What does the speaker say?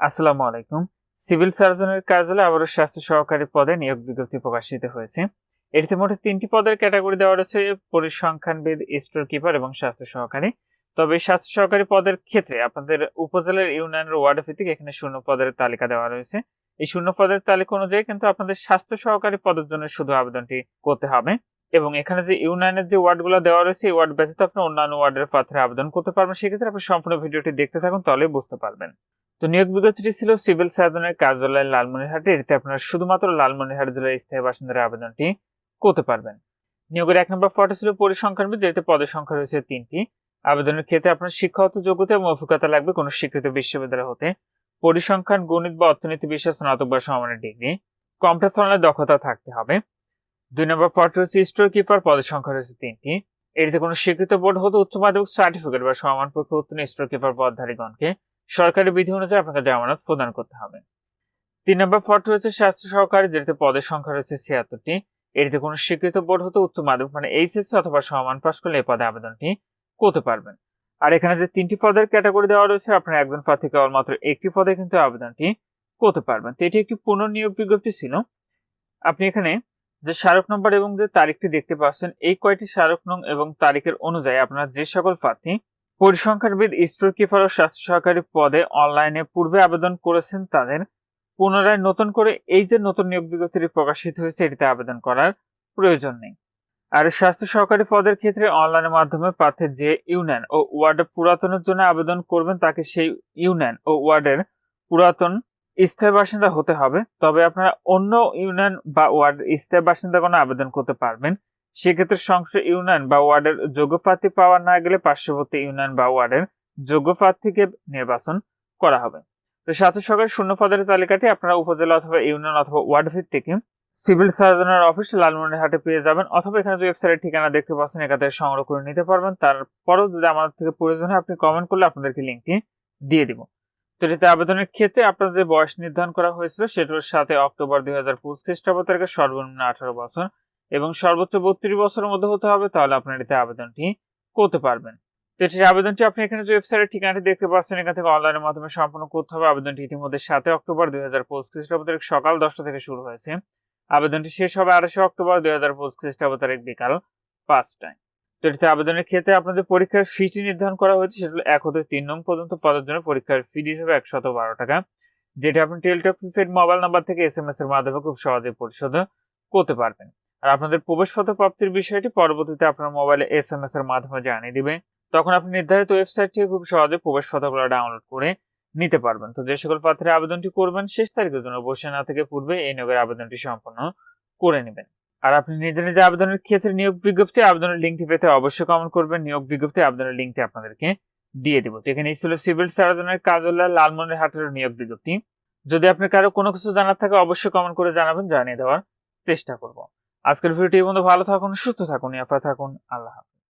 আসসালামু আলাইকুম। সিভিল সার্জনের কার্যালয়ে আবারও স্বাস্থ্য সহকারী পদে নিয়োগ বিজ্ঞপ্তি প্রকাশিত হয়েছে। এটিতে মোটে তিনটি পদের ক্যাটাগরি দেওয়া রয়েছে, পরিসংখ্যানবিদ, স্টোর কিপার এবং স্বাস্থ্য সহকারী। তবে স্বাস্থ্য সহকারী পদের ক্ষেত্রে আপনাদের উপজেলার ইউনিয়নের ওয়ার্ড ভিত্তিক এখানে শূন্য পদের তালিকা দেওয়া রয়েছে। এই শূন্য পদের তালিকা অনুযায়ী কিন্তু আপনাদের স্বাস্থ্য সহকারী পদের জন্য শুধু আবেদনটি করতে হবে। এবং এখানে যে ইউনিয়নের যে ওয়ার্ডগুলো দেওয়া রয়েছে, এই ওয়ার্ড ব্যতীত আপনি অন্যান্য ওয়ার্ডের পাত্রে আবেদন করতে পারবেন। সেক্ষেত্রে আপনি সম্পূর্ণ ভিডিওটি দেখতে থাকুন তাহলে বুঝতে পারবেন। তো নিয়োগ বিজ্ঞপ্তিটি ছিল সিভিল সার্জনের কার্যালয় লালমনিরহাটে এটিতে আপনারা শুধুমাত্র লালমনিরহাট জেলার স্থায়ী বাসিন্দারা আবেদনটি করতে পারবেন। নিয়োগের এক নম্বর পদে ছিল পরিসংখ্যানবিদ যেটিতে পদের সংখ্যা রয়েছে তিনটি। আবেদনের ক্ষেত্রে আপনার শিক্ষাগত যোগ্যতা এবং অভিজ্ঞতা লাগবে কোনো স্বীকৃত বিশ্ববিদ্যালয় হতে। পরিসংখ্যান, গণিত বা অর্থনীতি বিষয়ে স্নাতক বা সমানের ডিগ্রি। কম্পিউটার দক্ষতা থাকতে হবে। দুই নম্বর পদটি হচ্ছে স্টোর কিপার, পদের সংখ্যা রয়েছে তিনটি। এটিতে কোনো স্বীকৃত বোর্ড হতে উচ্চ মাধ্যমিক সার্টিফিকেট বা সমান পরীক্ষা উত্তীর্ণ স্টোর কিপার পদধারীগণকে সরকারি বিধি অনুযায়ী আপনাকে জামানত প্রদান করতে হবে। তিন নম্বর পদটি হচ্ছে স্বাস্থ্য সহকারী, যেটিতে পদের সংখ্যা রয়েছে ছিয়াত্তরটি। এটিতে কোনো স্বীকৃত বোর্ড হতে উচ্চ মাধ্যমিক মানে এইচএসসি অথবা সমান পাশ করলে এই পদে আবেদনটি করতে পারবেন। আর এখানে যে তিনটি পদের ক্যাটাগরি দেওয়া রয়েছে, আপনার একজন প্রার্থী কেবলমাত্র একটি পদে কিন্তু আবেদনটি করতে পারবেন। তো এটি একটি পুনর্নিয়োগ বিজ্ঞপ্তি ছিল। আপনি এখানে যে স্মারক নম্বর এবং যে তারিখটি দেখতে পাচ্ছেন, এই কয়টি স্মারক নং এবং তারিখের অনুযায়ী আপনার যে সকল প্রার্থী পরিসংখ্যানবিদ স্টোর কিপার ও স্বাস্থ্য সহকারী পদে অনলাইনে পূর্বে আবেদন করেছেন তাদের পুনরায় নতুন করে এই যে নতুন নিয়োগ বিজ্ঞপ্তিটি প্রকাশিত হয়েছে, এটিতে আবেদন করার প্রয়োজন নেই। আর স্বাস্থ্য সহকারী পদের ক্ষেত্রে অনলাইনের মাধ্যমে প্রার্থীর যে ইউনিয়ন ও ওয়ার্ডের পুরাতনের জন্য আবেদন করবেন, তাকে সেই ইউনিয়ন ও ওয়ার্ডের পুরাতন স্থায়ী বাসিন্দা হতে হবে। তবে আপনারা অন্য ইউনিয়ন বা ওয়ার্ড স্থায়ী বাসিন্দা কোনো আবেদন করতে পারবেন। সেক্ষেত্রে সংশ্লিষ্ট ইউনিয়ন বা ওয়ার্ডের যোগ্য প্রার্থী পাওয়া না গেলে পার্শ্ববর্তী ইউনিয়ন বা ওয়ার্ডের যোগ্য প্রার্থীকে নির্বাচন করা হবে। তো স্বাস্থ্য সরকারের শূন্য পদের তালিকাটি আপনারা উপজেলা অথবা ইউনিয়ন অথবা ওয়ার্ড ভিত্তিক সিভিল সার্জনের অফিস লালমনিরহাটে পেয়ে যাবেন অথবা এখানে যে ওয়েবসাইটের ঠিকানা দেখতে পাচ্ছেন এখান সংগ্রহ করে নিতে পারবেন। তারপরেও যদি আমাদের থেকে প্রয়োজন হয় আপনি কমেন্ট করলে আপনাদেরকে লিঙ্কটি দিয়ে দিব। তো এটিতে আবেদনের ক্ষেত্রে আপনার যে বয়স নির্ধারণ করা হয়েছিল সেটার সাথে অক্টোবর দুই হাজার পঁচিশ খ্রিস্টাব্দ তারিখে সর্বনিম্ন আঠারো বছর এবং সর্বোচ্চ বত্রিশ বছরের মধ্যে হতে হবে, তাহলে আপনার এতে আবেদনটি করতে পারবেন। তো এটির আবেদনটি আপনি এখানে যে ওয়েবসাইটের ঠিকানাটি দেখতে পাচ্ছেন, এখান থেকে অনলাইনের মাধ্যমে সম্পূর্ণ করতে হবে। আবেদনটি ইতিমধ্যে সাতই অক্টোবর দুই হাজার পঁচিশ খ্রিস্টাব্দ তারিখ সকাল দশটা থেকে শুরু হয়েছে। আবেদনটি শেষ হবে আড়াইশে অক্টোবর দুই হাজার পঁচিশ খ্রিস্টাব্দ তারিখ বিকাল পাঁচটায়। তো এটিতে আবেদনের ক্ষেত্রে আপনাদের পরীক্ষার ফিটি নির্ধারণ করা হয়েছে, সেটা এক হতে তিন নং পর্যন্ত পদের জন্য পরীক্ষার ফি হিসেবে একশত বারো টাকা, যেটা আপনি টেলটক প্রিপেড মোবাইল নাম্বার থেকে এস এম এস এর মাধ্যমে খুব সহজে পরিশোধ করতে পারবেন। আর আপনাদের প্রবেশপত্র প্রাপ্তির বিষয়টি পরবর্তীতে আপনার মোবাইলে এস এম এস এর মাধ্যমে জানিয়ে দিবে। তখন আপনি নির্ধারিত ওয়েবসাইট থেকে খুব সহজে প্রবেশপত্রগুলো ডাউনলোড করে নিতে পারবেন। তো যে সকল পাত্রে আবেদনটি করবেন, শেষ তারিখের জন্য বসে না থেকে পূর্বে এই নিয়োগের আবেদনটি সম্পন্ন করে নেবেন। আর আপনি নিজে নিজে আবেদনের ক্ষেত্রে নিয়োগ বিজ্ঞপ্তি, আবেদনের লিঙ্কটি পেতে অবশ্যই কমেন্ট করবেন। নিয়োগ বিজ্ঞপ্তি, আবেদনের লিঙ্কটি আপনাদেরকে দিয়ে দিব। তো এখানে ছিল সিভিল সার্জনের কাজল্লা লালমনের হাটের নিয়োগ বিজ্ঞপ্তি। যদি আপনি কারও কোনো কিছু জানার থাকে, অবশ্যই কমেন্ট করে জানাবেন, জানিয়ে দেওয়ার চেষ্টা করব। আজকের ভিডিওটি বন্ধু ভালো থাকুন সুস্থ থাকুন ইয়াফা থাকুন। আল্লাহ